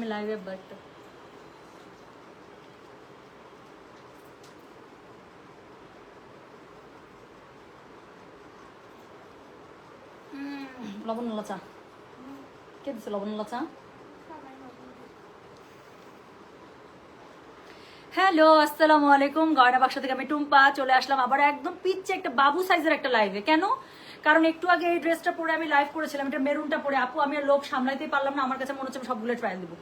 আমি লাইভে বাট লবণ চা কে দিছে লবণ চা হ্যালো আসসালামু আলাইকুম গয়না বাক্স থেকে আমি টুম্পা, চলে আসলাম আবার একদম পিচ্ছে একটা বাবু সাইজের একটা লাইভে কেন? কারণ একটু আগে এই ড্রেসটা পরে আমি লাইভ করেছিলাম, এটা মেরুনটা পরে। আপু, আমি লোক সামলাইতেই পারলাম না, আমার কাছে মনে হচ্ছে সবগুলো ট্রায়াল দিব।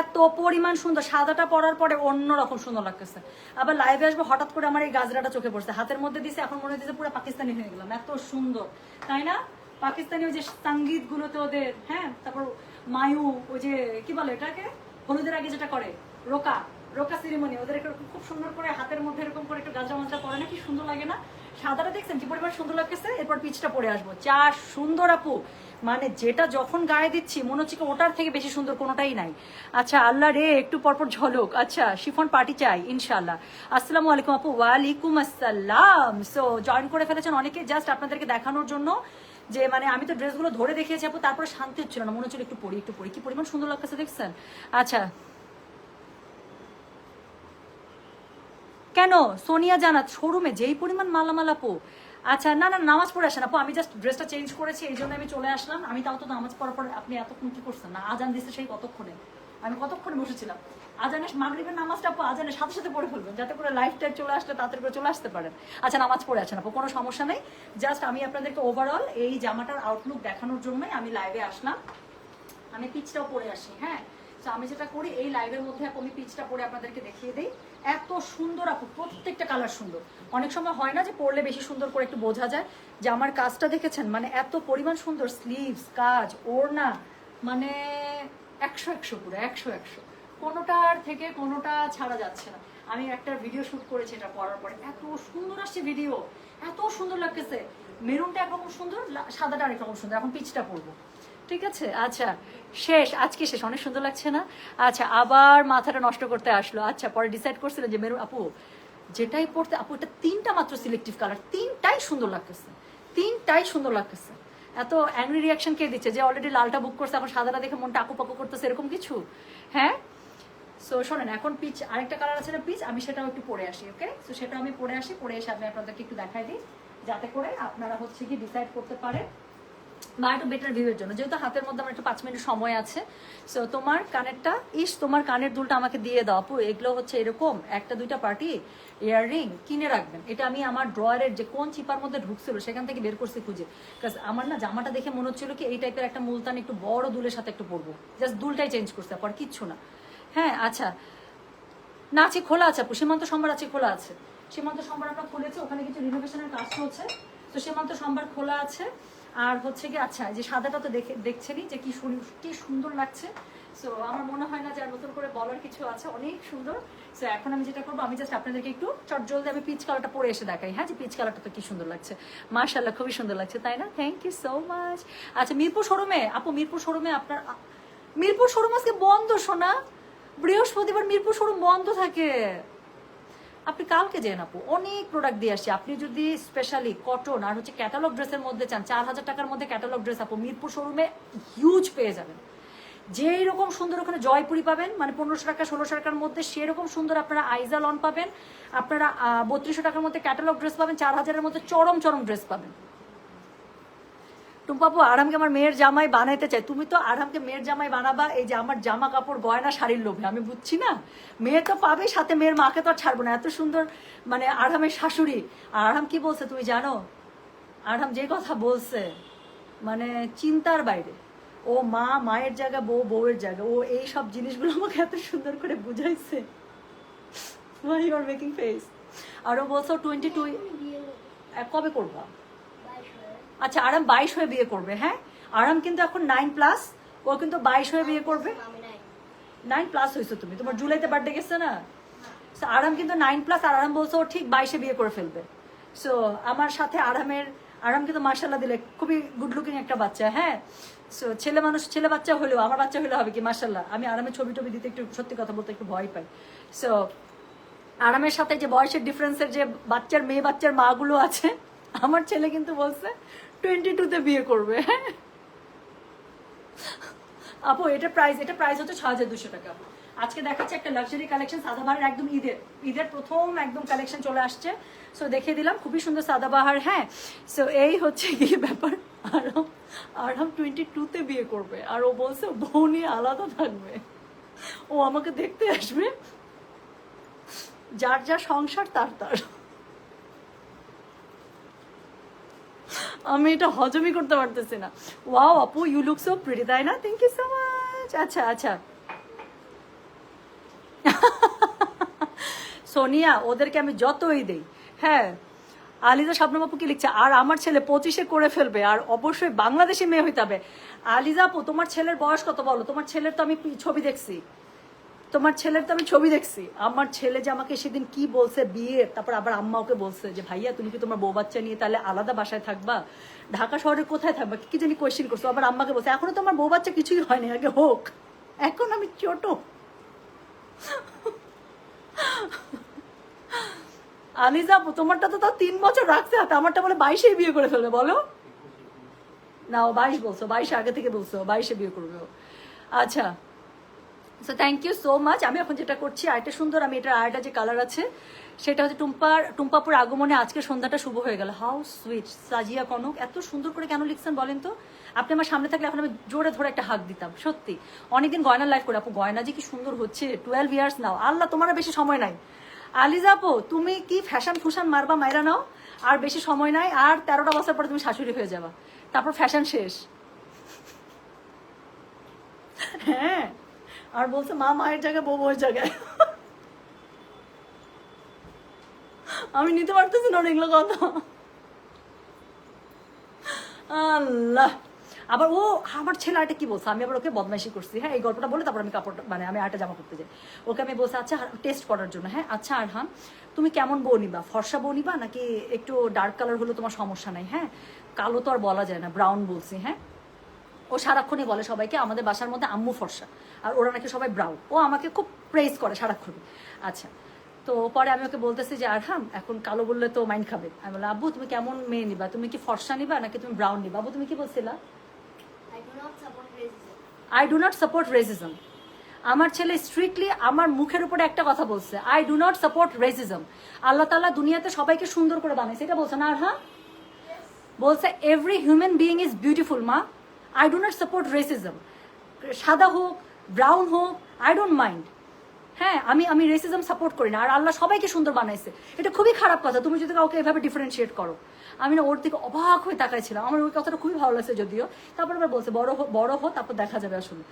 এত পরিমাণ সুন্দর, সাদাটা পরার পরে অন্যরকম সুন্দর লাগতেছে। আবার লাইভে আসব, হঠাৎ করে আমার এই গাজরাটা চোখে পড়ছে। হাতের মধ্যে দিছে, এখন মনে হচ্ছে পুরো পাকিস্তানি হয়ে গেলাম। এত সুন্দর, তাই না? পাকিস্তানি ওই যে সংগীত গুলোতে ওদের হ্যাঁ তারপর মায়ু, ওই যে, কি বলে এটাকে? হলুদের আগে যেটা করে, রোকা রোকা সিরিমনি ওদের খুব সুন্দর করে হাতের মধ্যে এরকম করে একটু গাজরা মাজরা পরে, না কি সুন্দর লাগে না? সাদাটা দেখছেন? কি পরিমাণ সুন্দর লাগতেছে? এরপর পিচটা পরে আসব। চা সুন্দর আপু। মানে যেটা যখন গায়ে দিচ্ছি, মনে হচ্ছে ওটার থেকে বেশি সুন্দর কোনোটাই নাই। আচ্ছা আল্লাহ রে, একটু পরপর ঝলক। আচ্ছা শিফন পার্টি চাই ইনশাল্লাহ আসসালামু আলাইকুম আপু। ওয়ালাইকুম আসসালাম। সো জয়েন করে ফেলেছেন অনেকে। জাস্ট আপনাদেরকে দেখানোর জন্য যে মানে আমি তো ড্রেসগুলো ধরে দেখিয়েছি আপু, তারপরে শান্তি হচ্ছিল না। মনে হচ্ছিল একটু পরি একটু পরি। কি পরিমাণ সুন্দর লাগতেছে, দেখছেন? আচ্ছা কেন? সোনিয়া জানাত, শোরুমে যেই পরিমাণ মালামাল আপু। আচ্ছা না না, নামাজ পড়ে আসেন আপু, আমি জাস্ট ড্রেসটা চেঞ্জ করেছি, এই জন্য আমি চলে আসলাম। আমি তাও তো নামাজ পড়ার পরে আপনি এতক্ষণ কি করছেন? না, আজান দিচ্ছে সেই কতক্ষণে? আমি কতক্ষণে বসেছিলাম? আজানে মাগরিবের নামাজটা আপু আজানের সাথে সাথে পড়ে ফেলবেন, যাতে করে লাইফ টাইম চলে আসলে তাড়াতাড়ি করে চলে আসতে পারেন। আচ্ছা নামাজ পড়ে আছেন আপু, কোনো সমস্যা নেই। জাস্ট আমি আপনাদেরকে ওভারঅল এই জামাটার আউটলুক দেখানোর জন্যই আমি লাইভে আসলাম। আমি পিচটাও পরে আসি হ্যাঁ? তো আমি যেটা করি, এই লাইভের মধ্যে আমি পিচটা পরে আপনাদেরকে দেখিয়ে দিই। এত সুন্দর আপু, প্রত্যেকটা কালার সুন্দর। অনেক সময় হয় না যে পরলে বেশি সুন্দর করে একটু বোঝা যায়? যে আমার কাজটা দেখেছেন মানে এত পরিমাণ সুন্দর স্লিভস কাজ, ওড়না মানে একশো একশো পুরো, একশো একশো। কোনোটার থেকে কোনোটা ছাড়া যাচ্ছে না। আমি একটা ভিডিও শ্যুট করেছি, এটা পরার পরে। এত সুন্দর আসছে ভিডিও এত সুন্দর লাগতেছে। মেরুনটা একরকম সুন্দর সাদাটা আরেক রকম সুন্দর। এখন পিচটা পরবো। ঠিক আছে? আচ্ছা শেষ, আজকে শেষ, অনেক সুন্দর লাগছে না? আচ্ছা আবার মাথাটা নষ্ট করতে আসলো। আচ্ছা পরে ডিসাইড করছিলেন যে মেরুন আপু, যেটাই পড়তে, আপু, এটা তিনটা মাত্র সিলেক্টিভ কালার তিনটাই সুন্দর লাগতেছে। তিনটাই সুন্দর লাগতেছে। এত অ্যাংরি রিয়াকশন কে দিচ্ছে? যে অলরেডি লালটা বুক করছে, এখন সাদাটা দেখে মনটা আকু পাকু করতেছে, এরকম কিছু? হ্যাঁ? সো শোনেন, এখন পিচ আরেকটা কালার আছে না পিচ আমি সেটাও একটু পরে আসি ওকে সো সেটা আমি পরে আসি পরে এসে আমি আপনাদেরকে একটু দেখাই দিই, যাতে করে আপনারা হচ্ছে কি ডিসাইড করতে পারেন বা একটু বেটার ভিউয়ের জন্য। যেহেতু হাতের মধ্যে আমার একটু পাঁচ মিনিট সময় আছে সো তোমার কানেরটা, ইস, তোমার কানের দুলটা আমাকে দিয়ে দাও। আপু, এগুলো হচ্ছে এরকম, একটা, দুইটা পার্টি ইয়াররিং কিনে রাখবেন। এটা আমি আমার ড্রয়ারের যে কোন চিপার মধ্যে ঢুকছিল, সেখান থেকে বের করছি খুঁজে। কাজ আমার না জামাটা দেখে মনে হচ্ছিল কি, এই টাইপের একটা মুলতান একটু বড় দুলের সাথে একটু পরবো। জাস্ট দুলটাই চেঞ্জ করছে আর কিচ্ছু না। হ্যাঁ আচ্ছা। না, আছে, খোলা আছে আপু, সীমান্ত সোমবার আছে, খোলা আছে। সীমান্ত সোমবার আমরা খুলেছি, ওখানে কিছু রিনোভেশনের কাজ চলছে। তো সীমান্ত সোমবার খোলা আছে। আর হচ্ছে কি আচ্ছা যে সাদাটা তো দেখে দেখছেনই যে কি কি সুন্দর লাগছে। সো আমার মনে হয় না যে আর নতুন করে বলার কিছু আছে। অনেক সুন্দর। সো এখন আমি যেটা করব, আমি জাস্ট আপনাদেরকে একটু চট জলদি আমি পিচ কালারটা পরে এসে দেখাই। হ্যাঁ যে পিচ কালারটা তো কি সুন্দর লাগছে। মার্শাল্লাহ খুবই সুন্দর লাগছে, তাই না? থ্যাংক ইউ সো মাচ আচ্ছা মিরপুর শোরুমে, আপু, মিরপুর শোরুমে আপনার মিরপুর শোরুম আজকে বন্ধ শোনা বৃহস্পতিবার মিরপুর শোরুম বন্ধ থাকে। আপনি কালকে যেন আপু, অনেক প্রোডাক্ট দিয়ে আসছি। আপনি যদি স্পেশালি কটন আর হচ্ছে ক্যাটালগ ড্রেসের মধ্যে চান, চার হাজার টাকার মধ্যে ক্যাটালগ ড্রেস আপু, মিরপুর শোরুমে হিউজ পেয়ে যাবেন। যেই রকম সুন্দর ওখানে জয়পুরি পাবেন মানে পনেরোশো টাকা, ষোলোশো টাকার মধ্যে সেরকম সুন্দর আপনারা আইজা লন পাবেন, আপনারা বত্রিশশো টাকার মধ্যে ক্যাটালগ ড্রেস পাবেন, চার হাজারের মধ্যে চরম চরম ড্রেস পাবেন। টুম্পাপু আরামকে আমার মেয়ের জামাই বানাইতে চাই। তুমি তো আরামকে মেয়ের জামাই বানাবা এই যে আমার জামা কাপড় গয়না শাড়ির লোভে আমি বুঝছি না? মেয়ে তো পাবে সাথে মেয়ের মাকে তো আর ছাড়বো না। এত সুন্দর মানে আরামের শাশুড়ি। আর আরাম কি বলছে তুমি জানো? আরাম যে কথা বলছে মানে চিন্তার বাইরে। ও মা মায়ের জায়গা বউ বউয়ের জায়গা। ও এই সব জিনিসগুলো আমাকে এত সুন্দর করে বুঝাইছে। ইউ আর মেকিং ফেস আরও বলছো টোয়েন্টি টু কবে করবা? আচ্ছা আরাম বাইশ হয়ে বিয়ে করবে হ্যাঁ? আরাম কিন্তু এখন নাইন প্লাস ও কিন্তু বাইশ হয়ে বিয়ে করবে। নাইন প্লাস হয়েছো তুমি তোমার জুলাইতে বার্থডে গেছে না? আরাম কিন্তু নাইন প্লাস আর আরাম বলছো ঠিক বাইশে বিয়ে করে ফেলবে। সো আমার সাথে আরামের আরাম কিন্তু মার্শাল্লাহ দিলে খুবই গুড লুকিং একটা বাচ্চা হ্যাঁ? সো ছেলে মানুষ ছেলে বাচ্চা হলেও আমার বাচ্চা হলে হবে কি মার্শাল্লাহ আমি আরামের ছবি টবি দিতে একটু সত্যি কথা বলতে একটু ভয় পাই। সো আরামের সাথে যে বয়সের ডিফারেন্সের যে বাচ্চার মেয়ে বাচ্চার মাগুলো আছে আমার ছেলে কিন্তু বলছে টোয়েন্টি টুতে বিয়ে করবে। আপু, এটা প্রাইস এটা প্রাইস হচ্ছে ছ হাজার দুশো টাকা। আজকে দেখাচ্ছে একটা লাক্সারি কালেকশন সাদাবাহারের একদম ঈদের ঈদের প্রথম একদম কালেকশন চলে আসছে। সো দেখিয়ে দিলাম, খুবই সুন্দর সাদাবাহার হ্যাঁ। সো এই হচ্ছে গিয়ে ব্যাপার? আরাম আরাম টোয়েন্টি টুতে বিয়ে করবে। আর ও বলছে, বউ নিয়ে আলাদা থাকবে। ও আমাকে দেখতে আসবে। যার যা সংসার, তার তার। আমি এটা হজমই করতে পারতেছি না। ওয়াও, আপু ইউ লুক সো প্রিটি তাই না? থ্যাংক ইউ সো মাচ আচ্ছা আচ্ছা। সোনিয়া, ওদেরকে আমি যতই দেই। হ্যাঁ আলিজা স্বপ্নম আপু কি লিখছে? আর আমার ছেলে পঁচিশে করে ফেলবে, আর অবশ্যই বাংলাদেশি মেয়ে হইতে হবে। আলিজা আপু, তোমার ছেলের বয়স কত বলো? তোমার ছেলের তো আমি ছবি দেখছি। তোমার ছেলের তো আমি ছবি দেখছি। আমার ছেলে যে আমাকে সেদিন কি বলছে বিয়ে তারপর আবার আম্মা ওকে বলছে যে ভাইয়া তুমি কি তোমার বউ বাচ্চা নিয়ে তাহলে আলাদা বাসায় থাকবা? ঢাকা শহরে কোথায় থাকবা? কি জানি কোয়েশ্চেন করছ। আবার আম্মাকে বলছে এখনও তোমার বউ বাচ্চা কিছুই হয়নি আগে হোক। এখন আমি ছোট। আপু, তোমারটা তো তাও তিন বছর রাখছে হাতে। আমারটা বলে বাইশেই বিয়ে করে ফেলবে বলো। না ও বাইশ বলছো বাইশে আগে থেকে বলছো বাইশে বিয়ে করবে আচ্ছা so thank you so much আমি এখন যেটা করছি, আরেকটা সুন্দর, আমি এটার আরেকটা যে কালার আছে, সেটা হচ্ছে টুম্পার, টুম্পাপুর আগমনে আজকে সন্ধ্যাটা শুভ হয়ে গেল। হাউ সুইট সাজিয়া কনক, এত সুন্দর করে কেন লিখছেন বলেন তো? আপনি আমার সামনে থাকলে এখন আমি জোরে ধরে একটা হাক দিতাম, সত্যি। অনেকদিন গয়নার লাইফ করে, আপু, গয়না যে কি সুন্দর হচ্ছে টুয়েলভ ইয়ার্স নাও আল্লাহ, তোমার বেশি সময় নাই। আলিজা আপু, তুমি কি ফ্যাশন ফুশন মারবা, মাইরা নাও। আর বেশি সময় নাই, আর তেরোটা বছর পরে তুমি শাশুড়ি হয়ে যাবা। তারপর ফ্যাশন শেষ। হ্যাঁ। আর বলছে, মা মায়ের জায়গায়, বউ বউয়ের জায়গায়। আমি নিতে পারতেছি না এগুলো কথা। আল্লাহ। আবার ও, আমার ছেলে আরেকটা কি বলছে? আমি আবার ওকে বদমাইশি করছি। হ্যাঁ এই গল্পটা বলে তারপর আমি কাপড়টা মানে আমি আরেকটা জামা করতে যাই। ওকে আমি বলছি আচ্ছা টেস্ট করার জন্য। হ্যাঁ আচ্ছা আরহাম, তুমি কেমন বউ নিবা? ফর্সা বউ নিবা নাকি একটু ডার্ক কালার হলে তোমার সমস্যা নাই? হ্যাঁ কালো তো আর বলা যায় না ব্রাউন বলছি হ্যাঁ। ও সারাক্ষণই বলে সবাইকে আমাদের বাসার মধ্যে আম্মু ফর্সা। আর ওরা নাকি সবাই ব্রাউন ও আমাকে খুব প্রেস করে সারাক্ষণই। আচ্ছা তো পরে আমি ওকে বলতেছি যে আরহাম এখন কালো বললে তো মাইন্ড খাবে। আমি বললাম আব্বু তুমি কেমন মেয়ে নিবা? তুমি কি ফর্সা নিবা নাকি তুমি ব্রাউন নিবা? আব্বু তুমি কি বলছিলা. I do not support racism আমার ছেলে স্ট্রিক্টলি আমার মুখের উপরে একটা কথা বলছে। I do not support racism Allah তাল্লাহ দুনিয়াতে সবাইকে সুন্দর করে বানাইছে। এটা বলছে না আর হ্যাঁ বলছে every human being is beautiful মা। I do not support racism সাদা হোক ব্রাউন হোক আই ডোন্ট মাইন্ড হ্যাঁ আমি আমি রেসিজম সাপোর্ট করি না। আর আল্লাহ সবাইকে সুন্দর বানাইছে। এটা খুবই খারাপ কথা। তুমি যদি কাউকে এভাবে ডিফারেন্সিয়েট করো। আমি না, ওর থেকে অবাক হয়ে তাকাইছিলাম। আমার ওই কথাটা খুবই ভালো লাগছে যদিও। তারপর আবার বলছে, বড় হো বড় হো, তারপর দেখা যাবে আসলে।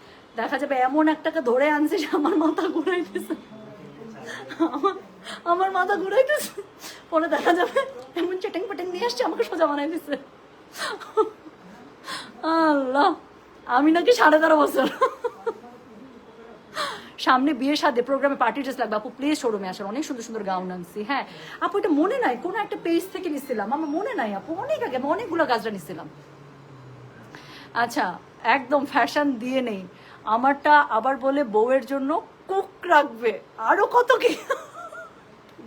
দেখা যাবে এমন একটাকে ধরে আনছে যে আমার মাথা ঘুরাইতেছে। আমার মাথা ঘুরাইতেছে। পরে দেখা যাবে এমন চেটেং পেটেং নিয়ে আসছে, আমাকে সোজা বানাই দিছে। আল্লাহ, আমি নাকি সাড়ে তেরো বছর। সামনে বিয়ের সাথে প্রোগ্রামে পার্টি ড্রেস লাগবে, আপু প্লিজ শোরুমে আসার অনেক সুন্দর সুন্দর গাউন আনছি হ্যাঁ। আপু, এটা মনে নাই, কোনো একটা পেজ থেকে নিছিলাম, আমার মনে নাই, আপু, অনেক আগে আমি অনেকগুলো গাছটা নিছিলাম। আচ্ছা একদম ফ্যাশন দিয়ে নেই, আমারটা আবার বলে বউয়ের জন্য কুক রাখবে, আরও কত কি?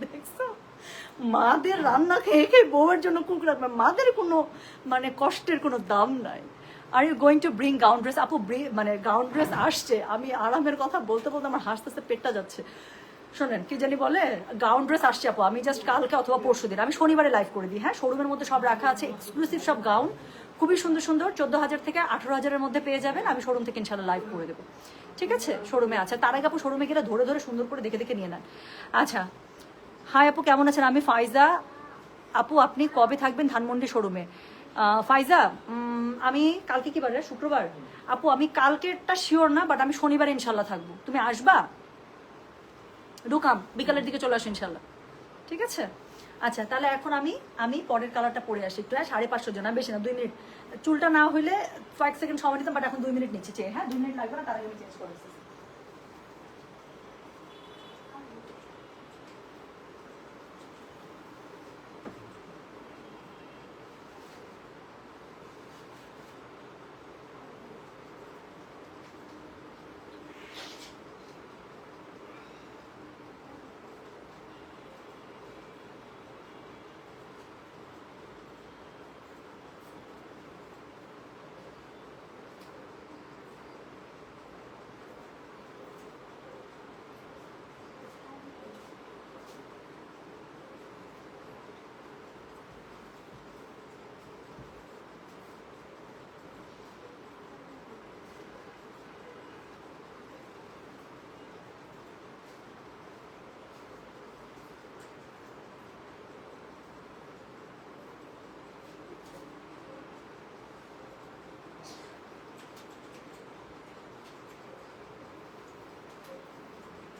দেখছ? মাদের রান্না খেয়ে খেয়ে বউয়ের জন্য কুক রাখবে, মাদের কোনো মানে কষ্টের কোনো দাম নাই। Are you going to bring gown dress আপু মানে গাউন ড্রেস আসছে। আমি আরামের কথা বলতে বলতে আমার হাসতে পেটটা যাচ্ছে। শোনেন, কি জানি বলে? গাউন ড্রেস আসছে আপু। আমি জাস্ট কালকে অথবা পরশু দিন, আমি শনিবারে লাইভ করে দিই হ্যাঁ? শোরুমের মধ্যে সব রাখা আছে এক্সক্লুসিভ সব গাউন খুবই সুন্দর সুন্দর। চোদ্দ হাজার থেকে আঠারো হাজারের মধ্যে পেয়ে যাবেন। আমি শোরুম থেকে ইনশাল্লাহ লাইভ করে দেবো। ঠিক আছে? শোরুমে আছে। তার আগে আপু শোরুমে গেলে ধরে ধরে সুন্দর করে দেখে দেখে নিয়ে নেন। আচ্ছা। হাই আপু, কেমন আছেন? আমি ফাইজা। আপু, আপনি কবে থাকবেন ধানমন্ডি শোরুমে ফাইজা আমি কালকে কি বারে? শুক্রবার। আপু, আমি কালকেরটা শিওর না বাট আমি শনিবার ইনশাল্লাহ থাকব। তুমি আসবা? ঢুকাম বিকালের দিকে চলে আসো ইনশাল্লাহ ঠিক আছে? আচ্ছা তাহলে এখন আমি আমি পরের কালারটা পরে আসি একটু হ্যাঁ? সাড়ে পাঁচশো জন বেশি না, দুই মিনিট। চুলটা না হইলে কয়েক সেকেন্ড সময় নিতাম বাট এখন দুই মিনিট নিচ্ছি, চেয়ে হ্যাঁ? দুই মিনিট লাগবে না, তার আগে আমি চেঞ্জ করে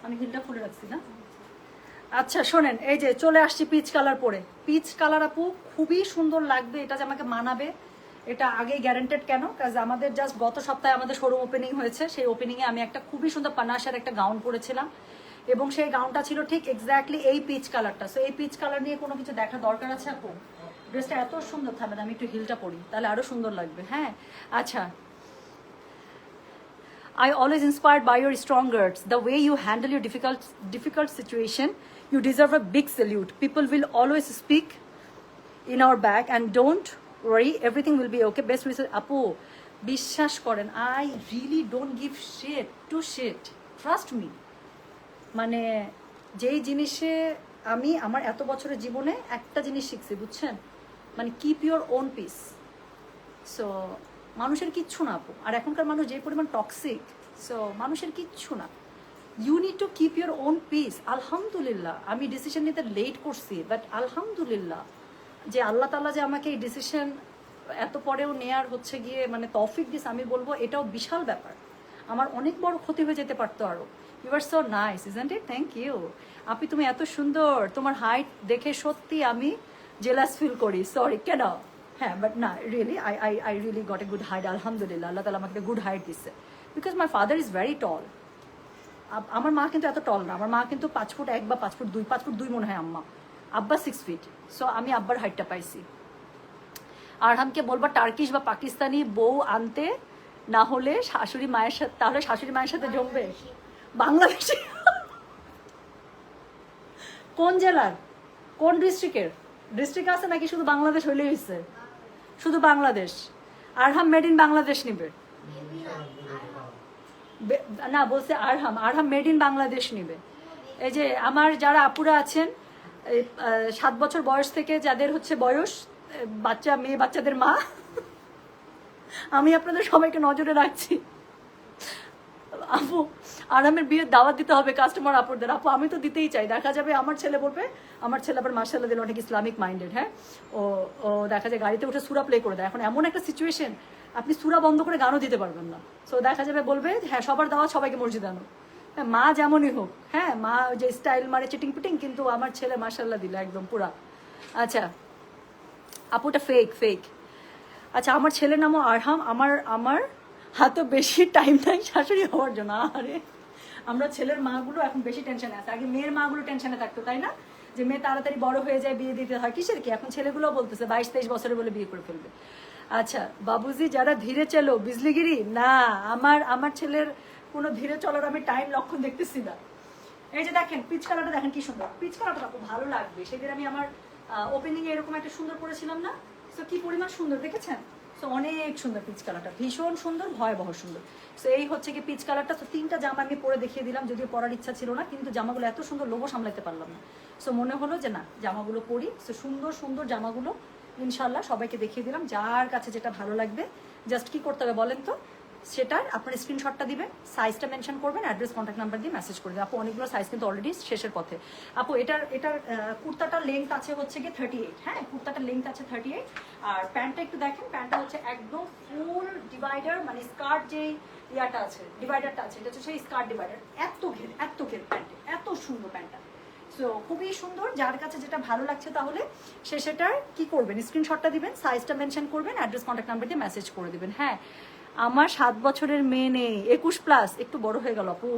আমি হিলটা খুলে রাখছি, না? আচ্ছা শোনেন, এই যে চলে আসছি পিচ কালার পরে। পিচ কালার আপু, খুবই সুন্দর লাগবে, এটা যে আমাকে মানাবে, এটা আগেই গ্যারান্টেড কেন? কাজ আমাদের জাস্ট গত সপ্তাহে আমাদের শোরুম ওপেনিং হয়েছে, সেই ওপেনিংয়ে আমি একটা খুবই সুন্দর পানাশার একটা গাউন পরেছিলাম। এবং সেই গাউনটা ছিল ঠিক এক্স্যাক্টলি এই পিচ কালারটা সো এই পিচ কালার নিয়ে কোনো কিছু দেখা দরকার আছে আপু? ড্রেসটা এত সুন্দর থাকবে আমি একটু হিলটা পরি, তাহলে আরও সুন্দর লাগবে হ্যাঁ? আচ্ছা I always inspired by your strong words. The way you handle your difficult difficult situation, you deserve a big salute. People will always speak in our back and don't worry, everything will be okay. Best wishes, Apu. বিশ্বাস করেন I really don't give shit to shit trust me মানে যেই জিনিসে আমি আমার এত বছরের জীবনে একটা জিনিস শিখছি বুঝছেন মানে keep your own peace so মানুষের কিচ্ছু না আপু। আর এখনকার মানুষ যে পরিমাণ টক্সিক সো মানুষের কিচ্ছু না। You need to keep your own peace আলহামদুলিল্লাহ, আমি ডিসিশন নিতে লেট করছি বাট আলহামদুলিল্লাহ যে আল্লাহ তাআলা যে আমাকে এই ডিসিশন এত পরেও নেয়ার হচ্ছে গিয়ে মানে তৌফিক দিস আমি বলব এটাও বিশাল ব্যাপার। আমার অনেক বড় ক্ষতি হয়ে যেতে পারতো আরও you are so nice isn't it thank you আপনি তুমি এত সুন্দর, তোমার হাইট দেখে সত্যি আমি জেলাস ফিল করি। সরি কেন? হ্যাঁ বাট না really I I I really got a good height আলহামদুলিল্লাহ, আল্লাহ তালা আমাকে গুড হাইট দিচ্ছে because my father is very tall আমার মা কিন্তু এত টল না। আমার মা কিন্তু পাঁচ ফুট এক বা পাঁচ ফুট দুই, পাঁচ ফুট দুই মনে হয় আম্মা। আব্বা সিক্স ফিট সো আমি আব্বার হাইটটা পাইছি। আর আমাকে বলব টার্কিশ বা পাকিস্তানি বউ আনতে, না হলে শাশুড়ি মায়ের সাথে, তাহলে শাশুড়ি মায়ের সাথে জমবে। বাংলাদেশি। কোন জেলার? কোন ডিস্ট্রিক্টের ডিস্ট্রিক্ট আছে নাকি শুধু বাংলাদেশ হইলেই হয়েছে শুধু বাংলাদেশ। আরহাম মেড ইন বাংলাদেশ নিবে। না, বলছে আরহাম। আরহাম মেড ইন বাংলাদেশ নিবে। এই যে আমার যারা আপুরা আছেন সাত বছর বয়স থেকে যাদের হচ্ছে বয়স বাচ্চা, মেয়ে বাচ্চাদের মা, আমি আপনাদের সবাইকে নজরে রাখছি। আপু, আরামের বিয়ের দাওয়াত দিতে হবে কাস্টমার আপুরদের আপু, আমি তো দিতেই চাই। দেখা যাবে আমার ছেলে বলবে, আমার ছেলে আবার মার্শাল্লাহ দিল অনেক ইসলামিক মাইন্ডেড হ্যাঁ? ও ও দেখা যায় গাড়িতে উঠে সুরা প্লে করে দেয়। এখন এমন একটা সিচুয়েশন আপনি সুরা বন্ধ করে গানও দিতে পারবেন না। সো দেখা যাবে বলবে হ্যাঁ সবার দাওয়াত সবাইকে মসজিদে আনো। হ্যাঁ মা যেমনই হোক হ্যাঁ মা যে স্টাইল মারে চিটিং পিটিং কিন্তু আমার ছেলে মার্শাল্লাহ দিল একদম পুরা। আচ্ছা আপুটা ফেক ফেক আচ্ছা আমার ছেলের নামও আরহাম, আমার আমার হাতে বেশি টাইম নাই শাশুড়ি হওয়ার জন্য। আরে, আমরা ছেলের মাগুলো এখন বেশি টেনশনে আছে। আগে মেয়ের মাগুলো টেনশনে থাকতো, তাই না? যে মেয়ে তাড়াতাড়ি বড় হয়ে যায়, বিয়ে দিতে হয়। কিসের কি? এখন ছেলেগুলো বলতেছে, বাইশ তেইশ বছরে বলে বিয়ে করে ফেলবে। আচ্ছা বাবুজি, যারা ধীরে চলো, বিজলিগিরি? না, আমার আমার ছেলের কোনো ধীরে চলার আমি টাইম লক্ষণ দেখতেছি না। এই যে দেখেন পিচ কালারটা দেখেন কি সুন্দর। পিচ কালারটা খুব ভালো লাগবে। সেদিন আমি আমার ওপেনিং এরকম একটা সুন্দর করেছিলাম না? তো কি পরিমাণ সুন্দর, দেখেছেন? তো অনেক সুন্দর পিচ কালারটা ভীষণ সুন্দর, ভয়াবহ সুন্দর। তো এই হচ্ছে কি পিচ কালারটা তো তিনটা জামা আমি পরে দেখিয়ে দিলাম, যদিও পরার ইচ্ছা ছিল না, কিন্তু জামাগুলো এত সুন্দর লোগো সামলাতে পারলাম না। সো মনে হলো যে না, জামাগুলো পরি। সো সুন্দর সুন্দর জামাগুলো ইনশাল্লাহ সবাইকে দেখিয়ে দিলাম। যার কাছে যেটা ভালো লাগবে জাস্ট কি করতে হবে বলেন তো? সেটার আপনার স্ক্রিনশটটা দিবেন সাইজটা মেনশন করবেন অ্যাড্রেস কন্ট্যাক্ট নাম্বার দিয়ে মেসেজ করে দেবেন আপু, অনেকগুলো সাইজ কিন্তু অলরেডি শেষের পথে। আপু, এটার এটার কুর্তাটার লেন্থ আছে হচ্ছে গিয়ে থার্টি এইট হ্যাঁ কুর্তাটার লেন্থ আছে থার্টি এইট আর প্যান্টটা একটু দেখেন, প্যান্টটা হচ্ছে একদম ফুল ডিভাইডার মানে স্কার্ট যেই ইয়াটা আছে ডিভাইডারটা আছে, এটা হচ্ছে সেই স্কার্ট ডিভাইডার এত ঘের এত ঘের প্যান্টে, এত সুন্দর প্যান্টটা। সো খুবই সুন্দর। যার কাছে যেটা ভালো লাগছে তাহলে সে সেটার কি করবেন? স্ক্রিনশটটা দিবেন সাইজটা মেনশন করবেন অ্যাড্রেস কন্ট্যাক্ট নাম্বার দিয়ে মেসেজ করে দিবেন। হ্যাঁ আমার সাত বছরের মেয়ে নেই, একুশ প্লাস একটু বড় হয়ে গেল আপু।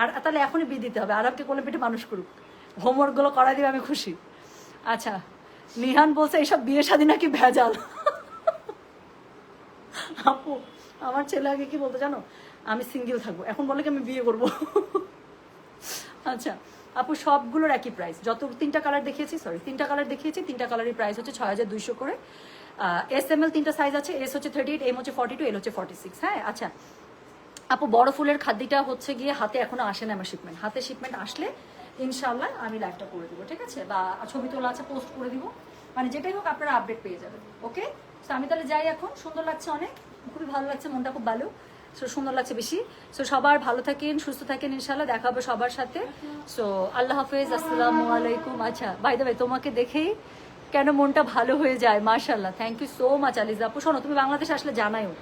আর তাহলে এখনই বিয়ে দিতে হবে আর আপনি কোলে পেটে মানুষ করুক। হোমওয়ার্কগুলো করাই দিবে, আমি খুশি। আচ্ছা নিহান বলছে এইসব বিয়ে শাদী নাকি ভেজাল? আপু, আমার ছেলে আগে কি বলতো জানো? আমি সিঙ্গেল থাকব, এখন বলে কি আমি বিয়ে করব। আচ্ছা আপু, সবগুলোর একই প্রাইস যত তিনটা কালার দেখিয়েছি সরি তিনটা কালার দেখিয়েছি, তিনটা কালারের প্রাইস হচ্ছে ছয় হাজার দুইশো করে। এস এম এল তিনটা সাইজ আছে এস হচ্ছে থার্টি এইট এম হচ্ছে ফর্টি টু এল হচ্ছে ফর্টি সিক্স হ্যাঁ? আচ্ছা। আপু, বড় ফুলের খাদ্যটা হচ্ছে গিয়ে হাতে এখনও আসে না আমার শিপমেন্ট হাতে শিপমেন্ট আসলে ইনশাল্লাহ আমি লাইভটা করে দিব, ঠিক আছে? বা ছবি তোলা আছে পোস্ট করে দিব। মানে যেটাই হোক আপনারা আপডেট পেয়ে যাবেন ওকে তো আমি তাহলে যাই এখন। সুন্দর লাগছে অনেক। খুবই ভালো লাগছে, মনটা খুব ভালো। সো সুন্দর লাগছে বেশি। সো সবার ভালো থাকেন, সুস্থ থাকেন ইনশাল্লাহ দেখা হবে সবার সাথে। সো আল্লাহ হাফেজ, আসসালামু আলাইকুম। আচ্ছা ভাই বাই ভাই তোমাকে দেখেই কেন মনটা ভালো হয়ে যায়? মাশাল্লাহ thank you so much Aliza আপু। শোনো, তুমি বাংলাদেশ আসলে জানাইও।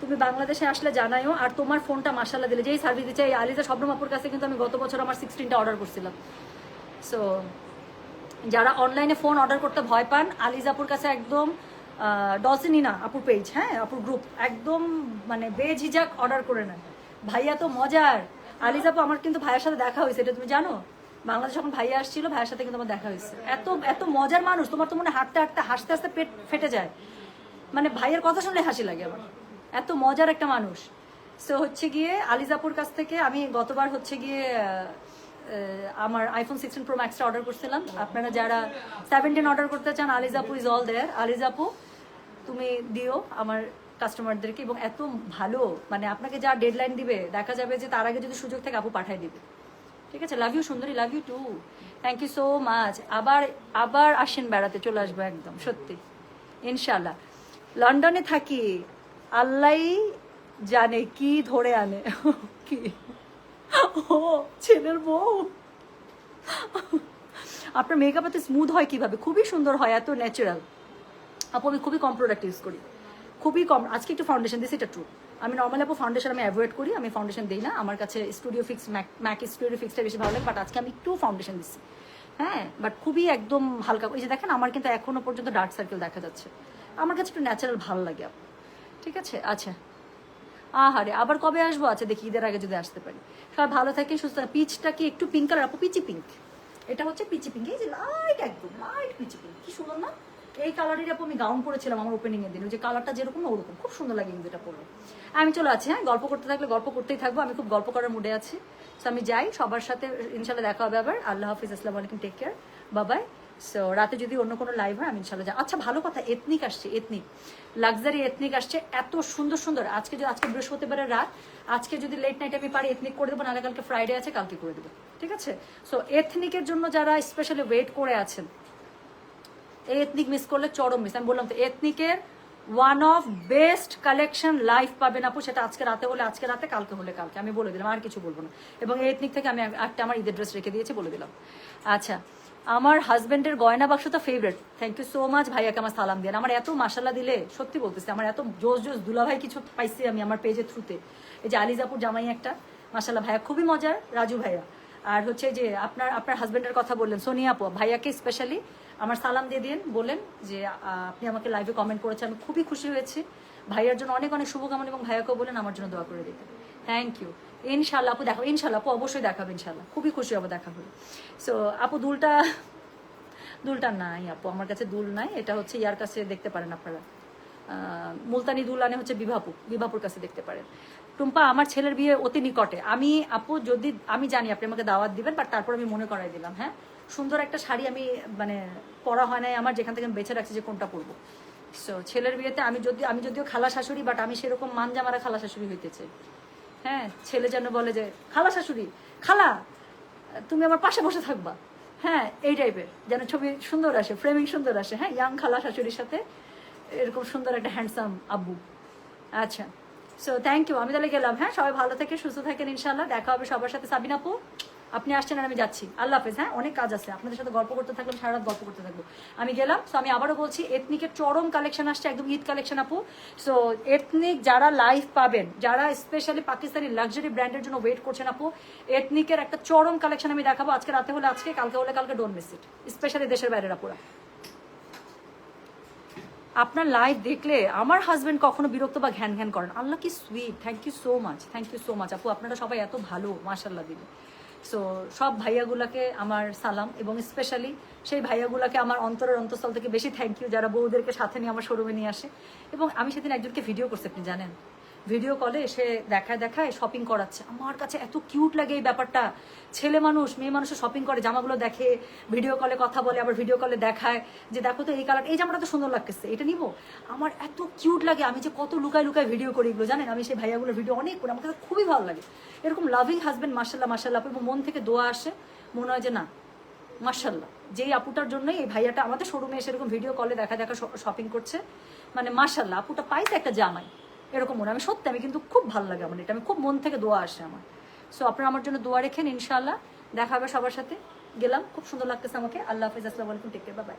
তুমি বাংলাদেশে আসলে জানাইও, আর তোমার ফোনটা মাসাল্লাহ দিলে। যেই সার্ভিস দিচ্ছে, এই আলিজা শবনম আপুর কাছে কিন্তু আমি গত বছর আমার সিক্সটিনটা অর্ডার করছিলাম। সো যারা অনলাইনে ফোন অর্ডার করতে ভয় পান আলিজাপুর কাছে একদম ডলসিনিনা আপুর পেজ হ্যাঁ আপুর গ্রুপ একদম মানে বেঝিঝাক অর্ডার করে নেন ভাইয়া তো মজার। আলিজাপু আমার কিন্তু ভাইয়ের সাথে দেখা হয়েছে, এটা তুমি জানো? বাংলাদেশ যখন ভাইয়া আসছিল, ভাইয়ের সাথে কিন্তু আমার দেখা হয়েছে। এত এত মজার মানুষ, তোমার তো মনে হাঁটতে হাঁটতে, হাসতে হাসতে পেট ফেটে যায়। মানে ভাইয়ের কথা শুনলে হাসি লাগে আমার। এত মজার একটা মানুষ। সো হচ্ছে গিয়ে আলিজাপুর কাছ থেকে আমি গতবার হচ্ছে গিয়ে আমার আইফোন সিক্সটিন প্রো ম্যাক্সটা অর্ডার করছিলাম। আপনারা যারা সেভেন্টিন অর্ডার করতে চান, আলিজাপু ইজ অল দেয়ার আলিজাপু, তুমি দিও আমার কাস্টমারদেরকে এবং এত ভালো মানে আপনাকে যা ডেডলাইন দিবে, দেখা যাবে যে তার আগে যদি সুযোগ থাকে, আপু পাঠাই দিবে। ঠিক আছে লাভ ইউ সুন্দরী love you too thank you so much আবার আবার আসেন বেড়াতে, চলে আসব একদম, সত্যি। ইনশাল্লাহ লন্ডনে থাকি, আল্লাহ জানে কি ধরে আনে। কি? ও, ছেলের বউ। আপনার মেকআপ এত স্মুথ হয় কীভাবে? খুবই সুন্দর হয়, এত ন্যাচারাল আপু, আমি খুবই কম প্রোডাক্ট ইউজ করি। খুবই কম। আজকে একটু ফাউন্ডেশন দিয়েছি এটা ট্রু আমি নর্মালি আপু ফাউন্ডেশন আমি অ্যাভয়েড করি, আমি ফাউন্ডেশন দিই না। আমার কাছে স্টুডিও ফিক্স ম্যাক স্টুডিও ফিক্সটা বেশি ভালো লাগে বাট আজকে আমি একটু ফাউন্ডেশন দিচ্ছি হ্যাঁ বাট খুবই একদম হালকা এই যে দেখেন, আমার কিন্তু এখনও পর্যন্ত ডার্ক সার্কেল দেখা যাচ্ছে। আমার কাছে একটু ন্যাচারাল ভালো লাগে আপু। ঠিক আছে? আচ্ছা। আহারে, আবার কবে আসব? আচ্ছা দেখি, ঈদের আগে যদি আসতে পারি। সবাই ভালো থাকে সুস্থ পিচটা কি একটু পিঙ্ক কালার আপু, পিচি পিঙ্ক এটা হচ্ছে পিচি পিঙ্ক এই যে লাইট একদম লাইট পিচি পিঙ্ক কি সুন্দর না? এই কালারের আপু আমি গাউন পরেছিলাম আমার ওপেনিং এর দিন। যে কালারটা যেরকম ওরকম, খুব সুন্দর লাগে কিন্তু এটা পরলে। আমি চলে আছি হ্যাঁ? গল্প করতে থাকলে গল্প করতেই থাকব। আমি খুব গল্প করার মুডে আছি। তো আমি যাই, সবার সাথে ইনশাল্লাহ দেখা হবে আবার। আল্লাহ হাফিজ, আসসালামু আলাইকুম টেক কেয়ার বাবাই সো রাতে যদি অন্য কোনো লাইভ হয়, আমি ইনশাল্লাহ যাই আচ্ছা ভালো কথা এথনিক আসছে এথনিক লাক্সারি এথনিক আসছে, এত সুন্দর সুন্দর। আজকে যদি আজকে বৃহস্পতিবারের রাত, আজকে যদি লেট নাইট আমি পারি এথনিক করে দেবো, নাহলে কালকে ফ্রাইডে আছে, কালকে করে দেবো। ঠিক আছে? সো এথনিকের জন্য যারা স্পেশালি ওয়েট করে আছেন এথনিক মিস করলে চরম মিস আমি বললাম তো এথনিকের one of best collection life পাবেন আপু, সেটা আজকে রাতে হলে, আজকে রাতে, কালকে হলে, কালকে। আমি বলে দিলাম, আর কিছু বলব না। এবং এই এথনিক থেকে আমি একটা আমার ঈদের ড্রেস রেখে দিয়েছি, বলে দিলাম। আচ্ছা আমার হাজবেন্ডের গয়না বাক্স তো favourite thank you so much ভাইয়াকে আমার সালাম দিয়ে। আমার এত মাসাল্লা দিলে, সত্যি বলতেছি, আমার এত জোস জোস দুলাভাই কিছু পাইছি আমি আমার পেজের থ্রুতে এই যে আলিজাপুর জামাই একটা মাসাল্লাহ ভাইয়া, খুবই মজার, রাজু ভাইয়া। আর হচ্ছে যে আপনার আপনার হাজবেন্ডের কথা বললেন, সোনিয়া আপু, ভাইয়াকে স্পেশালি আমার সালাম দিয়ে দিন, বলেন যে আপনি আমাকে লাইভে কমেন্ট করেছেন। আমি খুবই খুশি হয়েছি। ভাইয়ার জন্য অনেক অনেক শুভকামনা এবং ভাইয়াকেও বলেন, আমার জন্য দোয়া করে দিতে। থ্যাংক ইউ ইনশাল্লাহ আপু দেখাবো ইনশাল্লাহ আপু অবশ্যই দেখাবে ইনশাল্লাহ খুবই খুশি হব দেখা হলে। সো আপু, দুলটা দুলটা নাই, আপু। আমার কাছে দুল নাই। এটা হচ্ছে ইয়ার কাছে দেখতে পারেন আপনারা। মুলতানি দুল আনে হচ্ছে বিভাপু। বিভাপুর কাছে দেখতে পারেন। টুম্পা, আমার ছেলের বিয়ে অতি নিকটে। আমি, আপু, যদি, আমি জানি, আপনি আমাকে দাওয়াত দিবেন বাট তারপর আমি মনে করাই দিলাম হ্যাঁ? সুন্দর একটা শাড়ি আমি মানে পরা হয় নাই, আমার যেখান থেকে আমি বেছে রাখছি যে কোনটা পরবো। সো ছেলের বিয়েতে আমি যদি, আমি যদিও খালা শাশুড়ি বাট আমি সেরকম মান মানজামারা খালা শাশুড়ি হইতেছে। হ্যাঁ ছেলে যেন বলে যে, খালা শাশুড়ি, খালা, তুমি আমার পাশে বসে থাকবা। হ্যাঁ এই টাইপের যেন ছবি সুন্দর আসে ফ্রেমিং সুন্দর আসে। হ্যাঁ ইয়াং খালা শাশুড়ির সাথে এরকম সুন্দর একটা হ্যান্ডসাম আব্বু। আচ্ছা সো থ্যাংক ইউ আমি তাহলে গেলাম। হ্যাঁ সবাই ভালো থেকে সুস্থ থাকেন ইনশাল্লাহ দেখা হবে সবার সাথে। সাবিনা আপু? আপনি আসছেন আর আমি যাচ্ছি। আল্লাহ হাফেজ হ্যাঁ? অনেক কাজ আছে। আপনাদের সাথে গল্প করতে থাকলাম, সারা রাত গল্প করতে থাকব। আমি গেলাম সো আমি আবারও বলছি এথনিকের চরম কালেকশন আসছে, একদম ঈদ কালেকশন আপু। সো এথনিক যারা লাইভ পাবেন, যারা স্পেশালি পাকিস্তানি লাক্সারি ব্র্যান্ডের জন্য ওয়েট করছেন আপু এথনিকের একটা চরম কালেকশন আমি দেখাবো আজকে, রাতে হলে আজকে, কালকে হলে কালকে ডোন মিস ইট স্পেশালি দেশের বাইরের আপুরা। আপনার লাইভ দেখলে আমার হাজবেন্ড কখনো বিরক্ত বা ঘ্যান ঘ্যান করেন আল্লাহ কি sweet thank you so much thank you so much আপু, আপনারা সবাই এত ভালো মাশাল্লাহ দিলে সো সব ভাইয়াগুলাকে আমার সালাম, এবং স্পেশালি সেই ভাইয়াগুলাকে আমার অন্তরের অন্তঃস্থল থেকে বেশি থ্যাংক ইউ যারা বউদেরকে সাথে নিয়ে আমার শোরুমে নিয়ে আসে। এবং আমি সেদিন একজনকে ভিডিও করছি, আপনি জানেন। ভিডিও কলে এসে দেখায় দেখায় শপিং করাচ্ছে। আমার কাছে এত কিউট লাগে এই ব্যাপারটা। ছেলে মানুষ, মেয়ে মানুষের শপিং করে, জামাগুলো দেখে ভিডিও কলে কথা বলে, আবার ভিডিও কলে দেখায় যে দেখো তো এই কালার এই জামাটা তো সুন্দর লাগতেছে, এটা নিবো? আমার এত কিউট লাগে, আমি যে কত লুকায় লুকায় ভিডিও করি এগুলো, জানেন? আমি সেই ভাইয়াগুলোর ভিডিও অনেক করি, আমার কাছে খুবই ভালো লাগে। এরকম লাভিং হাজবেন্ড মার্শাল্লাহ মার্শাল্লাহ এবং মন থেকে দোয়া আসে, মনে হয় যে না মার্শাল্লাহ যেই আপুটার জন্যই এই ভাইয়াটা আমাদের শোরুমে এসে এরকম ভিডিও কলে দেখা দেখা শপিং করছে মানে মার্শাল্লাহ আপুটা পাইছে একটা জামাই। এরকম মনে। আমি সত্যি, আমি কিন্তু খুব ভালো লাগে আমার এটা। আমি খুব মন থেকে দোয়া আসে আমার। সো আপনারা আমার জন্য দোয়া রেখেন ইনশাল্লাহ দেখা হবে সবার সাথে। গেলাম। খুব সুন্দর লাগতেছে আমাকে। আল্লাহ হাফিজ। আসসালামু আলাইকুম। Take care bye